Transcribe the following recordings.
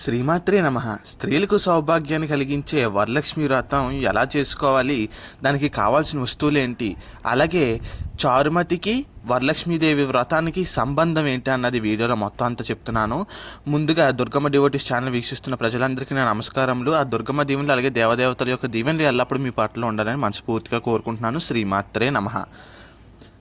శ్రీమాత్రే నమ. స్త్రీలకు సౌభాగ్యాన్ని కలిగించే వరలక్ష్మి వ్రతం ఎలా చేసుకోవాలి? దానికి కావాల్సిన వస్తువులు ఏంటి? అలాగే చారుమతికి వరలక్ష్మీదేవి వ్రతానికి సంబంధం ఏంటి అన్నది వీడియోలో మొత్తం అంతా చెప్తున్నాను. ముందుగా దుర్గమ్మ డివోటీస్ ఛానల్ వీక్షిస్తున్న ప్రజలందరికీ నా నమస్కారములు. ఆ దుర్గమ్మ దీవెనలు అలాగే దేవదేవతల యొక్క దీవెనలు ఎల్లప్పుడూ మీ పట్ల ఉండాలని మనస్ఫూర్తిగా కోరుకుంటున్నాను. శ్రీమాత్రే నమ.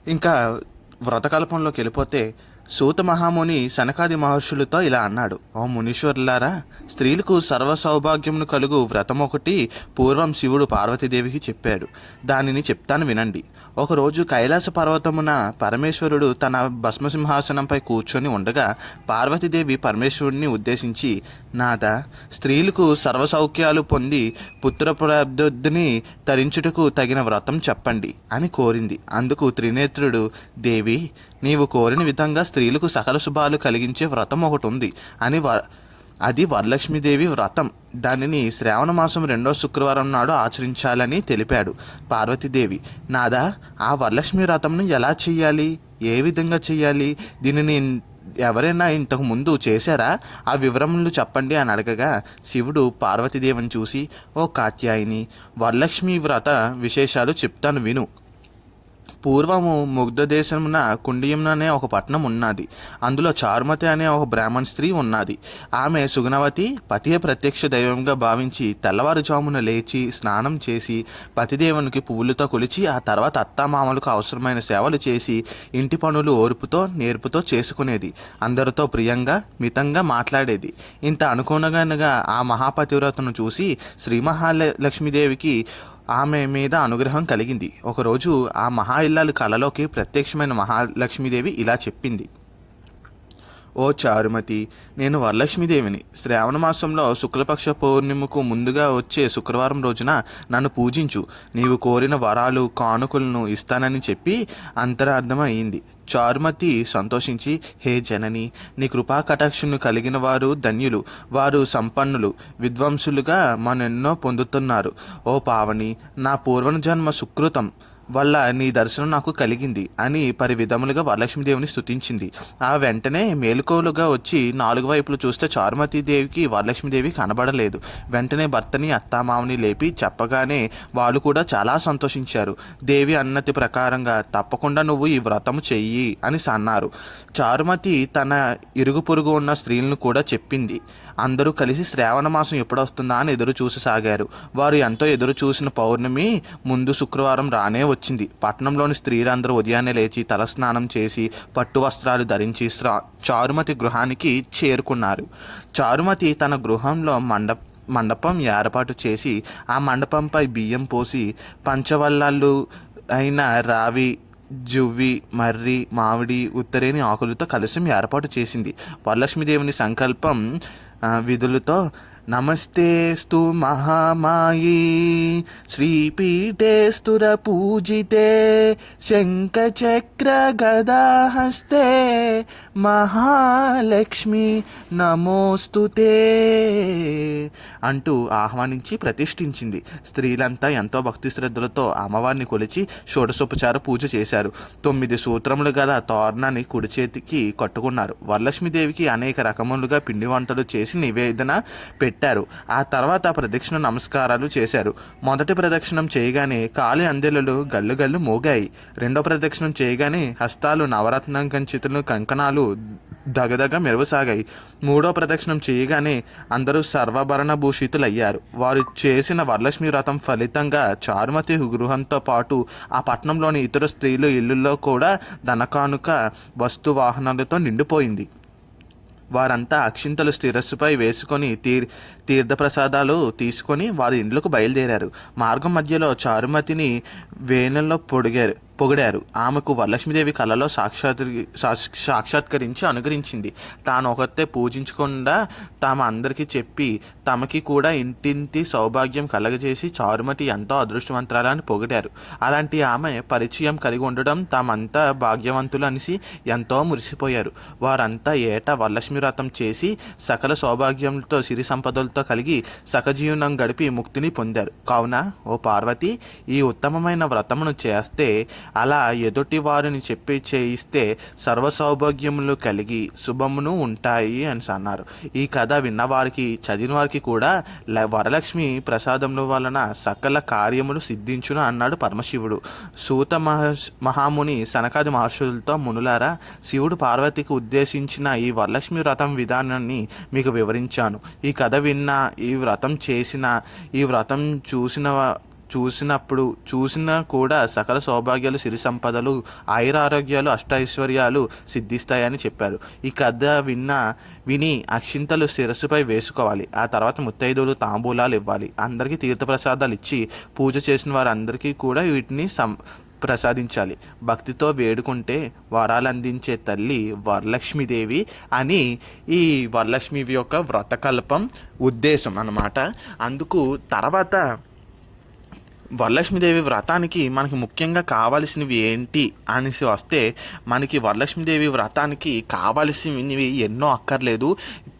ఇంకా వ్రతకల్పంలోకి వెళ్ళిపోతే సూత మహాముని సనకాది మహర్షులతో ఇలా అన్నాడు. ఓ మునీశ్వరులారా స్త్రీలకు సర్వ సౌభాగ్యమును కలుగు వ్రతం ఒకటి పూర్వం శివుడు పార్వతీదేవికి చెప్పాడు. దానిని చెప్తాను వినండి. ఒకరోజు కైలాస పర్వతమున పరమేశ్వరుడు తన భస్మసింహాసనంపై కూర్చొని ఉండగా పార్వతీదేవి పరమేశ్వరుడిని ఉద్దేశించి నాథ స్త్రీలకు సర్వ సౌఖ్యాలు పొంది పుత్రప్రాబ్ధిని తరించుటకు తగిన వ్రతం చెప్పండి అని కోరింది. అందుకు త్రినేత్రుడు దేవి నీవు కోరిన విధంగా స్త్రీలకు సకల శుభాలు కలిగించే వ్రతం ఒకటి ఉంది. అని వ అది వరలక్ష్మీదేవి వ్రతం. దానిని శ్రావణ మాసం రెండో శుక్రవారం నాడు ఆచరించాలని తెలిపాడు పార్వతీదేవి. నాదా ఆ వరలక్ష్మి వ్రతంను ఎలా చెయ్యాలి ఏ విధంగా చెయ్యాలి దీనిని ఎవరైనా ఇంతకు ముందు చేశారా? ఆ వివరములు చెప్పండి అని అడగగా శివుడు పార్వతీదేవిని చూసి ఓ కాత్యాయిని వరలక్ష్మి వ్రత విశేషాలు చెప్తాను విను. పూర్వము ముగ్ధ దేశమున కుండియం అనే ఒక పట్టణం ఉన్నది. అందులో చారుమతి అనే ఒక బ్రాహ్మణ స్త్రీ ఉన్నది. ఆమె సుగుణవతి పతియే ప్రత్యక్ష దైవంగా భావించి తెల్లవారుజామున లేచి స్నానం చేసి పతిదేవునికి పువ్వులతో కొలిచి ఆ తర్వాత అత్తామామలకు అవసరమైన సేవలు చేసి ఇంటి పనులు ఓర్పుతో నేర్పుతో చేసుకునేది. అందరితో ప్రియంగా మితంగా మాట్లాడేది. ఇంత అనుకునగా ఆ మహాపతివ్రతను చూసి శ్రీ మహాలక్ష్మీదేవికి ఆమె మీద అనుగ్రహం కలిగింది. ఒకరోజు ఆ మహా ఇల్లాలు కలలోకి ప్రత్యక్షమైన మహాలక్ష్మీదేవి ఇలా చెప్పింది. ఓ చారుమతి నేను వరలక్ష్మీదేవిని. శ్రావణ మాసంలో శుక్లపక్ష పౌర్ణిమకు ముందుగా వచ్చే శుక్రవారం రోజున నన్ను పూజించు. నీవు కోరిన వరాలు కానుకలను ఇస్తానని చెప్పి అంతరార్థం అయింది చారుమతి సంతోషించి హే జనని నీ కృపా కటాక్షను కలిగిన వారు ధన్యులు. వారు సంపన్నులు విద్వాంసులుగా మనెన్నో పొందుతున్నారు. ఓ పావని నా పూర్వజన్మ సుకృతం. వల్ల నీ దర్శనం నాకు కలిగింది అని పరి విధములుగా వరలక్ష్మీదేవిని స్తుతించింది. ఆ వెంటనే మేలుకోలుగా వచ్చి నాలుగు వైపులు చూస్తే చారుమతీదేవికి వరలక్ష్మీదేవి కనబడలేదు. వెంటనే భర్తని అత్తామామని లేపి చెప్పగానే వాళ్ళు కూడా చాలా సంతోషించారు. దేవి అన్నతి ప్రకారంగా తప్పకుండా నువ్వు ఈ వ్రతము చెయ్యి అని అన్నారు చారుమతి తన ఇరుగు పొరుగు ఉన్న స్త్రీలను కూడా చెప్పింది. అందరూ కలిసి శ్రావణ మాసం ఎప్పుడు వస్తుందా అని ఎదురు చూసి సాగారు. వారు ఎంతో ఎదురు చూసిన పౌర్ణమి ముందు శుక్రవారం రానే వచ్చింది. పట్టణంలోని స్త్రీలందరూ ఉదయాన్నే లేచి తలస్నానం చేసి పట్టు వస్త్రాలు ధరించి శ్రా- చారుమతి గృహానికి చేరుకున్నారు. చారుమతి తన గృహంలో మండప మండపం ఏర్పాటు చేసి ఆ మండపంపై బియ్యం పోసి పంచవల్లాళ్ళు అయిన రావి జువ్వి మర్రి మామిడి ఉత్తరేని ఆకులతో కలశం ఏర్పాటు చేసింది. వరలక్ష్మీదేవిని సంకల్పం ఆ, విధులతో నమస్తే నమస్తేస్తు మహామాయి. శ్రీపీఠేస్తుర పూజితే శంఖచక్ర గదాహస్తే మహాలక్ష్మి నమోస్తుతే అంటూ ఆహ్వానించి ప్రతిష్ఠించింది. స్త్రీలంతా ఎంతో భక్తి శ్రద్ధలతో అమ్మవారిని కొలిచి షోడశోపచార పూజ చేశారు. తొమ్మిది సూత్రములు గల తోరణాన్ని కుడి చేతికి కట్టుకున్నారు. వరలక్ష్మీదేవికి అనేక రకములుగా పిండి వంటలు చేసి నివేదన పెట్టి పెట్టారు. ఆ తర్వాత ప్రదక్షిణ నమస్కారాలు చేశారు. మొదటి ప్రదక్షిణం చేయగానే కాలి అందెలలు గల్లు గల్లు మోగాయి. రెండో ప్రదక్షిణం చేయగానే హస్తాలు నవరత్నం కంచితులు కంకణాలు దగదగ మెరవసాగాయి. మూడో ప్రదక్షిణం చేయగానే అందరూ సర్వభరణ భూషితులయ్యారు. వారు చేసిన వరలక్ష్మి వ్రతం ఫలితంగా చారుమతి గృహంతో పాటు ఆ పట్టణంలోని ఇతర స్త్రీలు ఇల్లుల్లో కూడా ధనకానుక వస్తు వాహనాలతో నిండిపోయింది. వారంతా అక్షింతలు శిరస్సుపై వేసుకొని తీర్ తీర్థప్రసాదాలు తీసుకొని వారి ఇండ్లకు బయలుదేరారు. మార్గం మధ్యలో చారుమతిని వేణల్లో పొడిగారు. పొగిడారు. ఆమెకు వరలక్ష్మీదేవి కళలో సాక్షాత్ సాక్షాత్కరించి అనుగ్రహించింది. తాను ఒకతే పూజించకుండా తాము అందరికీ చెప్పి తమకి కూడా ఇంటింటి సౌభాగ్యం కలగజేసి చారుమతి ఎంతో అదృష్టవంతరాలని పొగిడారు. అలాంటి ఆమె పరిచయం కలిగి ఉండడం తామంతా భాగ్యవంతులు అనేసి ఎంతో మురిసిపోయారు. వారంతా ఏటా వరలక్ష్మి వ్రతం చేసి సకల సౌభాగ్యంతో సిరి సంపదలతో కలిగి సకజీవనం గడిపి ముక్తిని పొందారు. కావున ఓ పార్వతి ఈ ఉత్తమమైన వ్రతమును చేస్తే అలా ఎదుటి వారిని చెప్పి చేయిస్తే సర్వ సౌభాగ్యములు కలిగి శుభమును ఉంటాయి అని అన్నారు. ఈ కథ విన్నవారికి చదివిన వారికి కూడా ల- వరలక్ష్మి ప్రసాదముల వలన సకల కార్యములు సిద్ధించును అన్నాడు పరమశివుడు. సూత మహ మహాముని సనకాది మహర్షులతో మునులారా శివుడు పార్వతికి ఉద్దేశించిన ఈ వరలక్ష్మి వ్రతం విధానాన్ని మీకు వివరించాను. ఈ కథ విన్న ఈ వ్రతం చేసిన ఈ వ్రతం చూసిన చూసినప్పుడు చూసినా కూడా సకల సౌభాగ్యాలు సిరి సంపదలు ఆయురారోగ్యాలు అష్టైశ్వర్యాలు సిద్ధిస్తాయని చెప్పారు. ఈ కథ విన్న విని అక్షింతలు శిరస్సుపై వేసుకోవాలి. ఆ తర్వాత ముత్తైదువులు తాంబూలాలు ఇవ్వాలి. అందరికీ తీర్థప్రసాదాలు ఇచ్చి పూజ చేసిన వారందరికీ కూడా వీటిని సం ప్రసాదించాలి. భక్తితో వేడుకుంటే వరాలు అందించే తల్లి వరలక్ష్మీదేవి అని ఈ వరలక్ష్మి యొక్క వ్రతకల్పం ఉద్దేశం అన్నమాట. అందుకు తర్వాత వరలక్ష్మీదేవి వ్రతానికి మనకి ముఖ్యంగా కావాల్సినవి ఏంటి అనేసి వస్తే మనకి వరలక్ష్మీదేవి వ్రతానికి కావాల్సినవి ఎన్నో అక్కర్లేదు.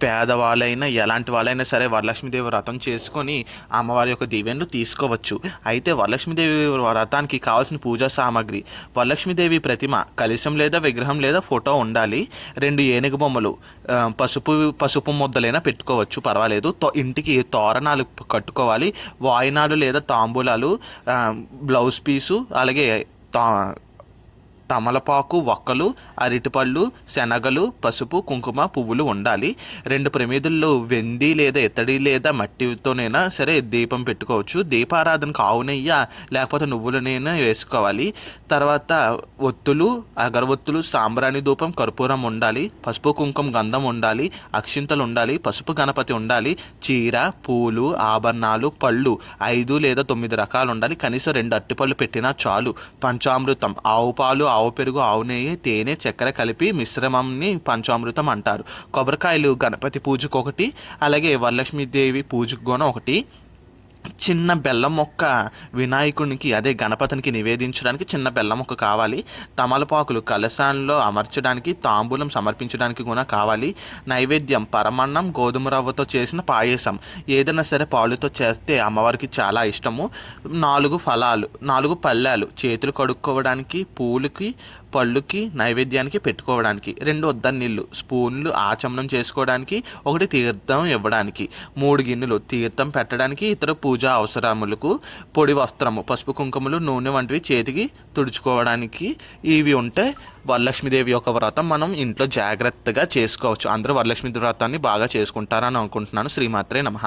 పేదవాళ్ళైనా ఎలాంటి వాళ్ళైనా సరే వరలక్ష్మీదేవి వ్రతం చేసుకొని అమ్మవారి యొక్క దివ్యను తీసుకోవచ్చు. అయితే వరలక్ష్మీదేవి వ్రతానికి కావాల్సిన పూజా సామాగ్రి వరలక్ష్మీదేవి ప్రతిమ కలశం లేదా విగ్రహం లేదా ఫోటో ఉండాలి. రెండు ఏనుగు బొమ్మలు పసుపు పసుపు ముద్దలైనా పెట్టుకోవచ్చు పర్వాలేదు. తో ఇంటికి తోరణాలు కట్టుకోవాలి వాయినాలు లేదా తాంబూలాలు బ్లౌజ్ పీసు అలాగే తా తమలపాకు వక్కలు అరటిపళ్ళు శనగలు పసుపు కుంకుమ పువ్వులు ఉండాలి. రెండు ప్రమిదల్లో వెండి లేదా ఇత్తడి లేదా మట్టితోనైనా సరే దీపం పెట్టుకోవచ్చు. దీపారాధనకు ఆవు నెయ్యి లేకపోతే నువ్వులనైనా వేసుకోవాలి. తర్వాత ఒత్తులు అగరవత్తులు సాంబ్రాణి ధూపం కర్పూరం ఉండాలి. పసుపు కుంకుమ గంధం ఉండాలి. అక్షింతలు ఉండాలి. పసుపు గణపతి ఉండాలి. చీర పూలు ఆభరణాలు పళ్ళు ఐదు లేదా తొమ్మిది రకాలు ఉండాలి. కనీసం రెండు అట్టిపళ్ళు పెట్టినా చాలు. పంచామృతం ఆవు పాలు ఆవు ఆవు పెరుగు ఆవు నెయ్యి తేనె చక్కెర కలిపి మిశ్రమంని పంచామృతం అంటారు. కొబ్బరికాయలు గణపతి పూజకు ఒకటి అలాగే వరలక్ష్మీదేవి పూజకు కూడా ఒకటి చిన్న బెల్లం మొక్క వినాయకునికి అదే గణపతినికి నివేదించడానికి చిన్న బెల్లం మొక్క కావాలి. తమలపాకులు కలశాల్లో అమర్చడానికి తాంబూలం సమర్పించడానికి కూడా కావాలి. నైవేద్యం పరమన్నం గోధుమ రవ్వతో చేసిన పాయసం. ఏదైనా సరే పాలుతో చేస్తే అమ్మవారికి చాలా ఇష్టము. నాలుగు ఫలాలు నాలుగు పళ్ళాలు. చేతులు కడుక్కోవడానికి పూలకి పళ్ళుకి నైవేద్యానికి పెట్టుకోవడానికి. రెండు వద్దన్న నీళ్ళు స్పూన్లు ఆచమనం చేసుకోవడానికి. ఒకటి తీర్థం ఇవ్వడానికి. మూడు గిన్నెలు తీర్థం పెట్టడానికి. ఇతర పూజ పూజా అవసరములకు పొడి వస్త్రము పసుపు కుంకుమలు నూనె వంటివి చేతికి తుడుచుకోవడానికి ఇవి ఉంటే వరలక్ష్మీదేవి యొక్క వ్రతం మనం ఇంట్లో జాగ్రత్తగా చేసుకోవచ్చు. అందరూ వరలక్ష్మి వ్రతాన్ని బాగా చేసుకుంటారని అనుకుంటున్నాను. శ్రీమాత్రే నమ.